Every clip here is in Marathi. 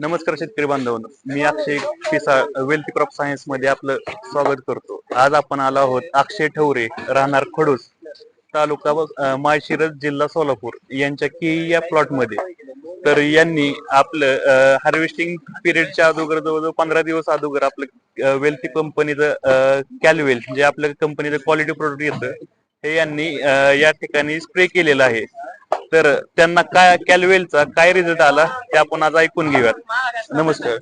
नमस्कार शेतकरी बांधवांनो मी अक्षय पिसाळ वेल्थ क्रॉप सायन्समध्ये आपलं स्वागत करतो. आज आपण आलो आहोत अक्षय ठवरे राहणार खडूस तालुका माळशिरस जिल्हा सोलापूर यांच्या की या प्लॉटमध्ये. तर यांनी आपलं हार्वेस्टिंग पिरियडच्या अगोदर जवळजवळ पंधरा दिवस अगोदर आपलं वेल्थी कंपनीचं कॅलवेल जे आपल्या कंपनीचं क्वालिटी प्रोडक्ट येतं हे यांनी या ठिकाणी स्प्रे केलेलं आहे. तर त्यांना काय कॅलवेलचा काय रिझल्ट आला ते आपण आज ऐकून घेऊयात. नमस्कार.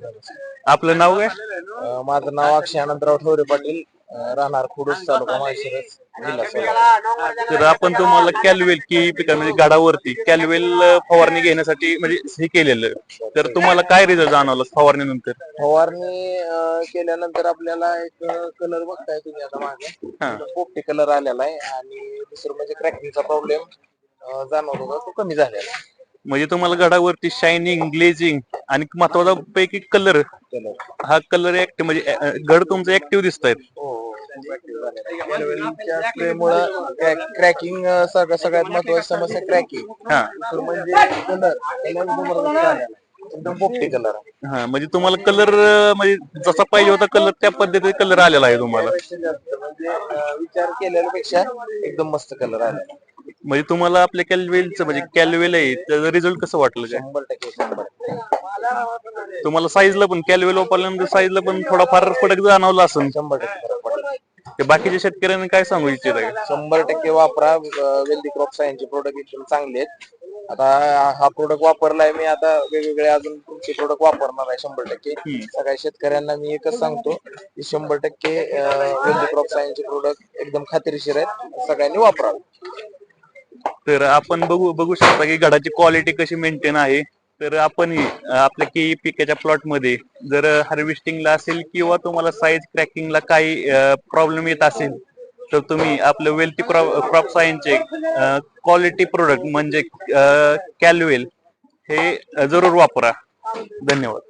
आपलं नाव काय? अं, माझं नाव अक्षय अनंतराव ठोरे पाटील. अं, राहणार खुडूस तालुका माळशिरस जिल्हा सोलापूर. तर आपण तुम्हाला कॅलवेल की पिका म्हणजे गाडावरती कॅलवेल फवारणी घेण्यासाठी म्हणजे हे केलेलं. तर तुम्हाला काय रिझल्ट जाणवला फवारणीनंतर फवारणी अं, केल्यानंतर आपल्याला एक कलर बघताय तुम्ही आता हा. मागे पोपटी कलर आलेला आहे आणि दुसरं म्हणजे क्रॅकिंगचा प्रॉब्लेम जाणवत होता. तो कमी झालेला आहे. म्हणजे तुम्हाला गडावरती शायनिंग ग्लेजिंग आणि महत्त्वाचा पैकी कलर हा कलर ऍक्टिव्ह म्हणजे अं, गड तुमचं ऍक्टिव्ह दिसत आहेत हो हो. Spray मुळं क्रॅकिंग सगळ्यात सगळ्यात महत्वाची समस्या क्रॅकिंग हा. म्हणजे कलर एकदम पोपटी कलर हा म्हणजे तुम्हाला कलर म्हणजे जसा पाहिजे होता कलर त्या पद्धतीने कलर आलेला आहे तुम्हाला. म्हणजे अं, विचार केलेल्यापेक्षा एकदम मस्त कलर आला म्हणजे तुम्हाला आपल्या कॅलवेलचं म्हणजे कॅलवेल आहे त्याचं रिझल्ट कसं वाटलं काय? शंभर टक्के शंभर तुम्हाला साईजला पण कॅलवेल वापरल्यानंतर साईजला पण थोडाफार फरक जाणवला असेल. शंभर टक्के फरक पडेल. ते बाकीच्या शेतकऱ्यांनी काय सांगू इच्छित आहे शंभर टक्के वापरा वेल्दी क्रॉप सायन्सचे प्रोडक्ट एकदम चांगले आहेत. आता हा प्रोडक्ट वापरलाय मी आता वेगवेगळे अजून तुमचे प्रोडक्ट वापरणार आहे शंभर टक्के. सगळ्या शेतकऱ्यांना मी एकच सांगतो की शंभर टक्के वेल्दी क्रॉप सायन्सचे प्रोडक्ट एकदम खात्रीशीर आहेत. सगळ्यांनी वापरावं. तर आपण बघू बघू शकता की घडाची क्वालिटी कशी मेंटेन आहे. तर आपण आपल्या केई पिकाच्या प्लॉटमध्ये जर हार्वेस्टिंगला असेल किंवा तुम्हाला साईज क्रॅकिंगला काही प्रॉब्लेम येत असेल तर तुम्ही आपलं वेल्थी क्रॉप सायन्सचे क्वालिटी प्रोडक्ट म्हणजे कॅलवेल हे जरूर वापरा. धन्यवाद.